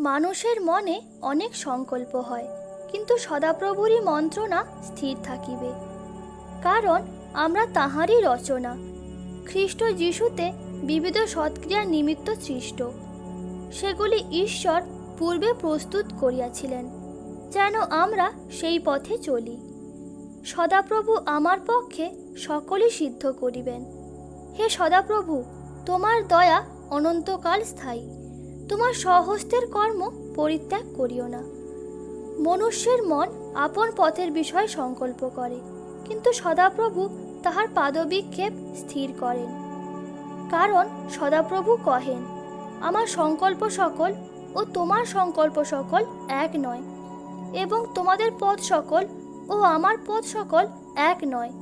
মানুষের মনে অনেক সংকল্প হয়, কিন্তু সদাপ্রভুরই মন্ত্রণা স্থির থাকিবে। কারণ আমরা তাহারই রচনা। খ্রিস্ট যিশুতে বিবিধ সৎক্রিয়ার নিমিত্ত সৃষ্ট। সেগুলি ঈশ্বর পূর্বে প্রস্তুত করিয়াছিলেন, যেন আমরা সেই পথে চলি। সদাপ্রভু আমার পক্ষে সকলই সিদ্ধ করিবেন। হে সদাপ্রভু, তোমার দয়া অনন্তকাল স্থায়ী। তোমার স্বহস্তের কর্ম পরিত্যাগ করিও না। মনুষ্যের মন আপন পথের বিষয় সংকল্প করে, কিন্তু সদাপ্রভু তাহার পাদবিক্ষেপ স্থির করেন। কারণ সদাপ্রভু কহেন, আমার সংকল্প সকল ও তোমার সংকল্প সকল এক নয়, এবং তোমাদের পথ সকল ও আমার পথ সকল এক নয়।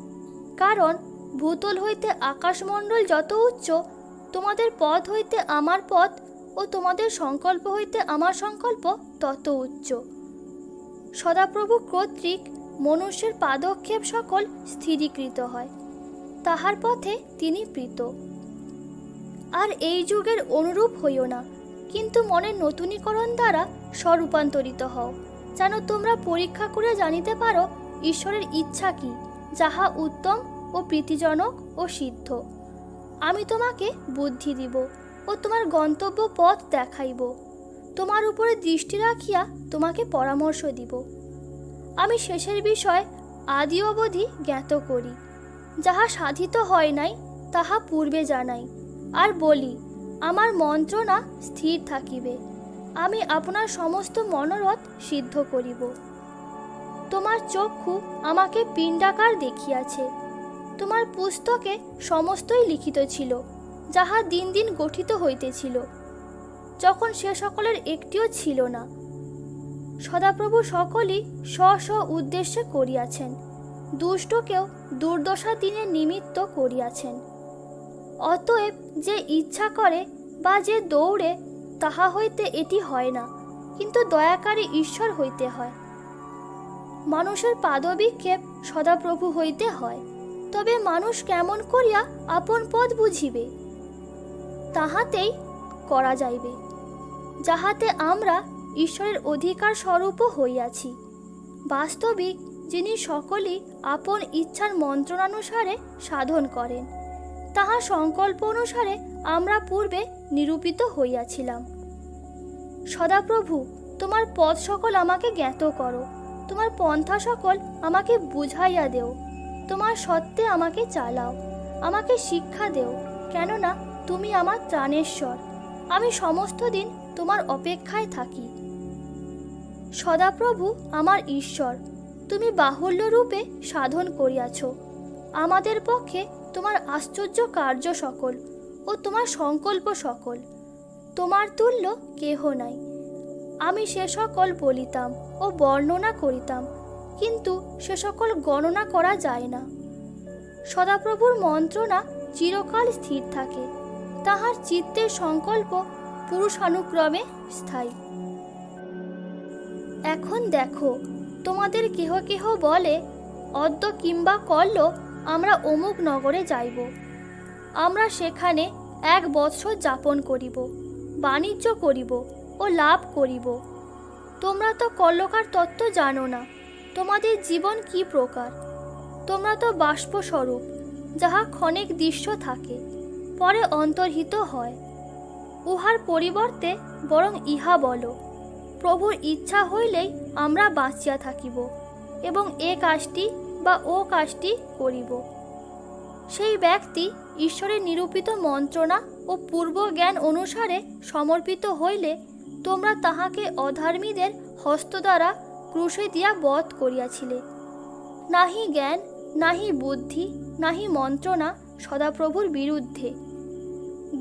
কারণ ভূতল হইতে আকাশমণ্ডল যত উচ্চ, তোমাদের পথ হইতে আমার পথ ও তোমাদের সংকল্প হইতে আমার সংকল্প তত উচ্চ। সদাপ্রভু কর্তৃক মনুষ্যের পাদক্ষেপ সকল স্থিরীকৃত হয়, তাহার পথে তিনি প্রীত। আর এই যুগের অনুরূপ হইও না, কিন্তু মনের নতুনীকরণ দ্বারা স্বরূপান্তরিত হও, যেন তোমরা পরীক্ষা করে জানিতে পারো ঈশ্বরের ইচ্ছা কি, যাহা উত্তম ও প্রীতিজনক ও সিদ্ধ। আমি তোমাকে বুদ্ধি দিব। ও তোমার গন্তব্য পথ দেখাইব। তোমার উপরে দৃষ্টি রাখিয়া তোমাকে পরামর্শ দিব। আমি শেষের বিষয় আদি অবধি জ্ঞাত করি। যাহা সাধিত হয় নাই, তাহা পূর্বে জানাই। আর বলি, আমার মন্ত্রণা স্থির থাকিবে। আমি আপনার সমস্ত মনোরথ সিদ্ধ করিব। তোমার চক্ষু আমাকে পিণ্ডাকার দেখিয়াছে। তোমার পুস্তকে সমস্তই লিখিত ছিল। যাহা দিন দিন গঠিত হইতেছিল, যখন সে সকলের একটিও ছিল না। সদাপ্রভু সকলই স্ব স্ব উদ্দেশ্যে করিয়াছেন দুষ্টকেও দুর্দশা দিনের নিমিত্ত করিয়াছেন। অতএব যে ইচ্ছা করে বা যে দৌড়ে, তাহা হইতে এটি হয় না, কিন্তু দয়াকারী ঈশ্বর হইতে হয়। মানুষের পাদবিক্ষেপ সদাপ্রভু হইতে হয়, তবে মানুষ কেমন করিয়া আপন পথ বুঝিবে? তাহাতেই করা যাইবে, যাহাতে আমরা ঈশ্বরের অধিকার স্বরূপও হইয়াছি। বাস্তবিক যিনি সকলই আপন ইচ্ছার মন্ত্রণানুসারে সাধন করেন, তাহা সংকল্প অনুসারে আমরা পূর্বে নিরূপিত হইয়াছিলাম। সদাপ্রভু, তোমার পথ সকল আমাকে জ্ঞাত করো, তোমার পন্থা সকল আমাকে বুঝাইয়া দেও, তোমার সত্ত্বে আমাকে চালাও, আমাকে শিক্ষা দেও, কেননা তুমি আমার ত্রাণেশ্বর আমি সমস্ত দিন তোমার অপেক্ষায় থাকি। সদাপ্রভু আমার ঈশ্বর, তুমি বাহুল্য রূপে সাধন করিয়াছ। আমাদের পক্ষে তোমার আশ্চর্য কার্য সকল ও তোমার সংকল্প সকল। তোমার তুল্য কেহ নাই। আমি সে সকল বলিতাম ও বর্ণনা করিতাম, কিন্তু সে সকল গণনা করা যায় না। সদাপ্রভুর মন্ত্রণা চিরকাল স্থির থাকে। তাহার চিত্তের সংকল্প পুরুষানুক্রমে স্থায়ী। এখন দেখো, তোমাদের কেহ কেহ বলে, অদ্য কিংবা কল্ল আমরা অমুক নগরে যাইব। আমরা সেখানে এক বৎসর যাপন করিব, বাণিজ্য করিব ও লাভ করিব। তোমরা তো কল্লকার তত্ত্ব জানো না, তোমাদের জীবন কি প্রকার? তোমরা তো বাষ্পস্বরূপ, যাহা ক্ষণিক দৃশ্য থাকে। পরে অন্তর্হিত হয়। উহার পরিবর্তে বরং ইহা বলো, প্রভুর ইচ্ছা হইলেই আমরা বাঁচিয়া থাকিব এবং এ কাজটি বা ও কাজটি করিব। সেই ব্যক্তি ঈশ্বরের নিরূপিত মন্ত্রণা ও পূর্ব জ্ঞান অনুসারে সমর্পিত হইলে তোমরা তাহাকে অধর্মীদের হস্ত দ্বারা ক্রুশে দিয়া বধ করিয়াছিলে। নাহি জ্ঞান, নাহি বুদ্ধি, নাহি মন্ত্রণা সদাপ্রভুর বিরুদ্ধে।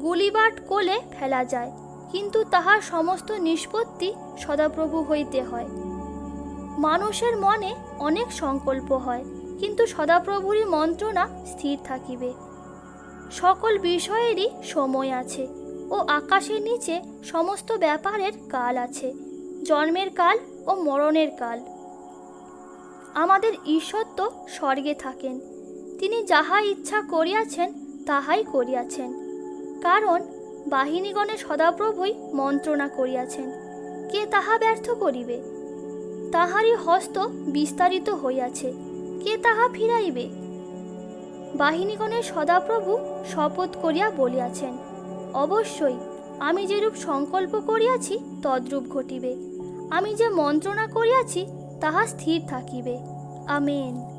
গুলিবাট কোলে ফেলা যায়, কিন্তু তাহার সমস্ত নিষ্পত্তি সদাপ্রভু হইতে হয়। মানুষের মনে অনেক সংকল্প হয়, কিন্তু সদাপ্রভুরই মন্ত্রণা স্থির থাকিবে। সকল বিষয়েরই সময় আছে ও আকাশের নিচে সমস্ত ব্যাপারের কাল আছে, জন্মের কাল ও মরণের কাল। আমাদের ঈশ্বর তো স্বর্গে থাকেন, তিনি যাহা ইচ্ছা করিয়াছেন, তাহাই করিয়াছেন। কারণ বাহিনীগণে সদাপ্রভুই মন্ত্রণা করিয়াছেন। কে তাহা ব্যর্থ করিবে? তাহারই হস্ত বিস্তারিত হইয়াছে। কে তাহা ফিরাইবে? বাহিনীগণের সদাপ্রভু শপথ করিয়া বলিয়াছেন, অবশ্যই, আমি যেরূপ সংকল্প করিয়াছি, তদ্রূপ ঘটিবে। আমি যে মন্ত্রণা করিয়াছি, তাহা স্থির থাকিবে। আমেন।